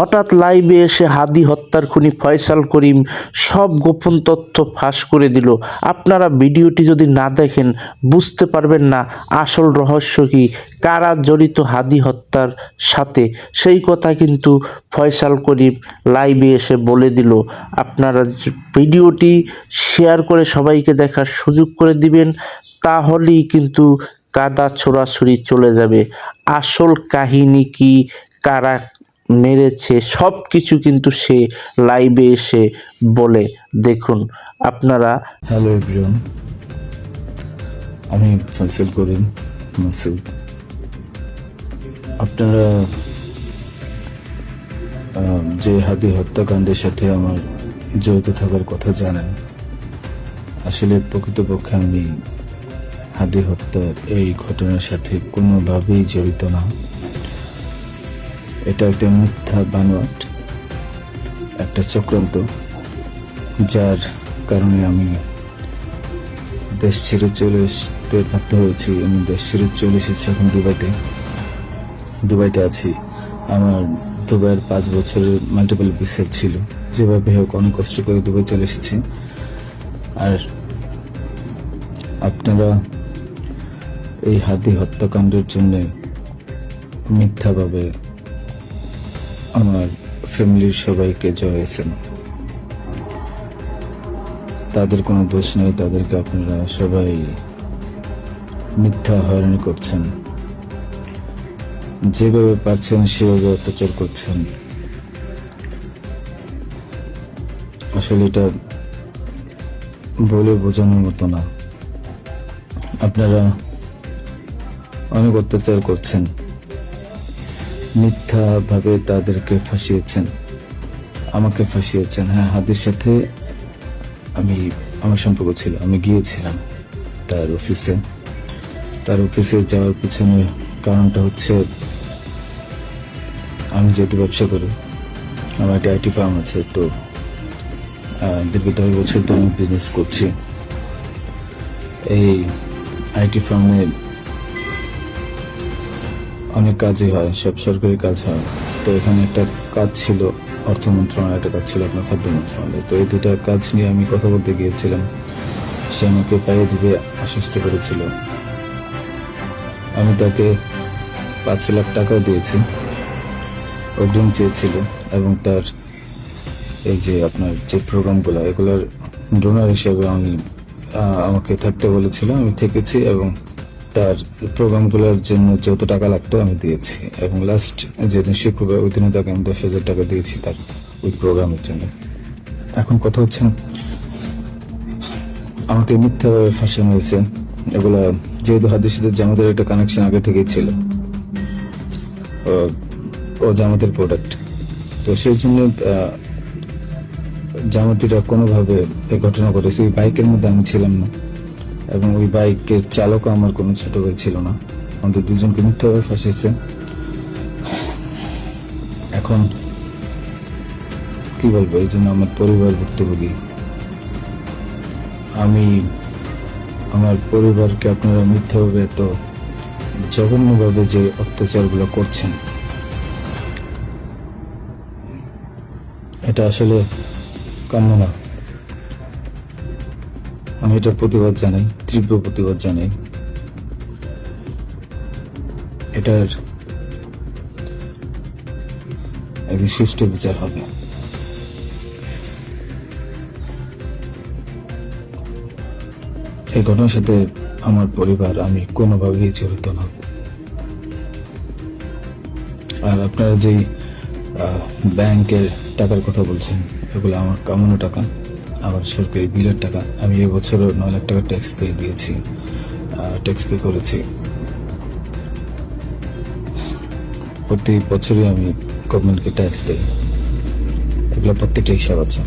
হঠাৎ লাইভে এসে হাদি হত্যার খুনি ফয়সাল করিম সব গোপন তথ্য ফাঁস করে দিল। আপনারা ভিডিওটি যদি না দেখেন, বুঝতে পারবেন না আসল রহস্য কি, কারা জড়িত হাদি হত্যার সাথে। সেই কথা কিন্তু ফয়সাল করিম লাইভে এসে বলে দিল। আপনারা ভিডিওটি শেয়ার করে সবাইকে দেখার সুযোগ করে দিবেন, তাহলেই কিন্তু কাদা ছোড়াছুড়ি চলে যাবে। আসল কাহিনী কি, কারা মেরেছে সব কিছু কিন্তু সে লাইভে এসে বলে, দেখুন, আপনারা হ্যালো এভরিওয়ান আমি ফয়সাল করিম, মাসুদ। আপনারা যে হাদি হত্যাকাণ্ডের সাথে আমার জড়িত থাকার কথা জানেন, আসলে প্রকৃতপক্ষে আমি হাদি হত্যার এই ঘটনার সাথে কোনোভাবেই জড়িত না। এটা একটা মিথ্যা বানোয়াট, একটা চক্রান্ত, যার কারণে আমি দেশ ছেড়ে চলে আসতে বাধ্য হয়েছি। আমি দেশ ছেড়ে চলে এসেছি এখন দুবাইতে। দুবাইতে আছি। আমার দুবাইয়ের পাঁচ বছরের মাল্টিপল ভিসা ছিল। যেভাবে হোক অনেক কষ্ট করে দুবাই চলে এসেছি। আর আপনারা এই হাতি হত্যাকাণ্ডের জন্য মিথ্যাভাবে আমার ফ্যামিলির সবাইকে জড়িয়েছেন তাদের কোনো দোষ নেই, তাদেরকে আপনারা সবাই মিথ্যা হয়রানি করছেন। যেভাবে পারছেন, সেভাবে অত্যাচার করছেন। আসলে এটা বলে বোঝানোর মতো না। আপনারা অনেক অত্যাচার করছেন। মিথ্যাভাবে তাদেরকে ফাঁসিয়েছেন। আমাকে ফাঁসিয়েছেন। হ্যাঁ হাতের সাথে আমি, আমার সম্পর্ক ছিল। আমি গিয়েছিলাম তার অফিসে। তার অফিসে যাওয়ার পিছনে কারণটা হচ্ছে আমি যেহেতু ব্যবসা করি, আমার একটা আইটি ফার্ম আছে, তো দীর্ঘ দশ বছর তো আমি বিজনেস করছি। এই আইটি ফার্মে অনেক কাজই হয়, সব সরকারি কাজ হয়। তো এখানে একটা কাজ ছিল, অর্থ মন্ত্রণালয়, একটা কাজ ছিল আপনার খাদ্য মন্ত্রণালয়। তো এই দুটা কাজ নিয়ে আমি কথা বলতে গিয়েছিলাম। সে আমাকে পায়ে দিবে আশ্বস্ত করেছিল। আমি তাকে পাঁচ লাখ টাকাও দিয়েছি। অগ্রিম চেয়েছিল এবং তার এই যে আপনার যে প্রোগ্রামগুলো, এগুলোর ডোনার হিসেবে আমি আমাকে থাকতে বলেছিল। আমি থেকেছি এবং তার প্রোগ্রামগুলোর জন্য যত টাকা লাগতো আমি দিয়েছি। এবং লাস্ট যেদিন শুক্রবার ওই দিনে তাকে আমি দশ হাজার টাকা দিয়েছি তার ওই প্রোগ্রামের জন্য। এখন কথা হচ্ছে আমাকে মিথ্যাভাবে ফাঁসানো হয়েছে। এগুলা যেহেতু হাদির সাথে জামাতের একটা কানেকশন আগে থেকেই ছিল। ও- জামাতের প্রোডাক্ট তো সেই জন্য আহ, জামাতিরা কোনোভাবে এই ঘটনা ঘটেছে। ওই বাইকের মধ্যে আমি ছিলাম না। এবং ওই বাইকের চালকও আমার কোনো ছোট ভাই ছিল না। আমাদের দুজনকে মিথ্যাভাবে ফাঁসিয়েছে। এখন কি বলব, এই জন্য আমার পরিবার ভুক্তভোগী। আমি, আমার পরিবারকে আপনারা মিথ্যাভাবে এত জঘন্যভাবে যে অত্যাচারগুলো করছেন। এটা আসলে কাম্য না। আমি এটার প্রতিবাদ জানাই, তীব্র প্রতিবাদ জানাই। এটার একদিন সুষ্ঠু বিচার হবে। এই ঘটনার সাথে আমার পরিবার, আমি কোনোভাবেই জড়িত না। আর আপনারা যেই ব্যাংকের টাকার কথা বলছেন, এগুলো আমার কামানো টাকা। আমার সরকারি বিলের টাকা আমি এবছরও নয় লাখ টাকা ট্যাক্স পে দিয়েছি ট্যাক্স পে করেছি। প্রতি বছরই আমি গভর্নমেন্টকে ট্যাক্স দিই। এগুলো প্রত্যেকটা হিসাব আছে।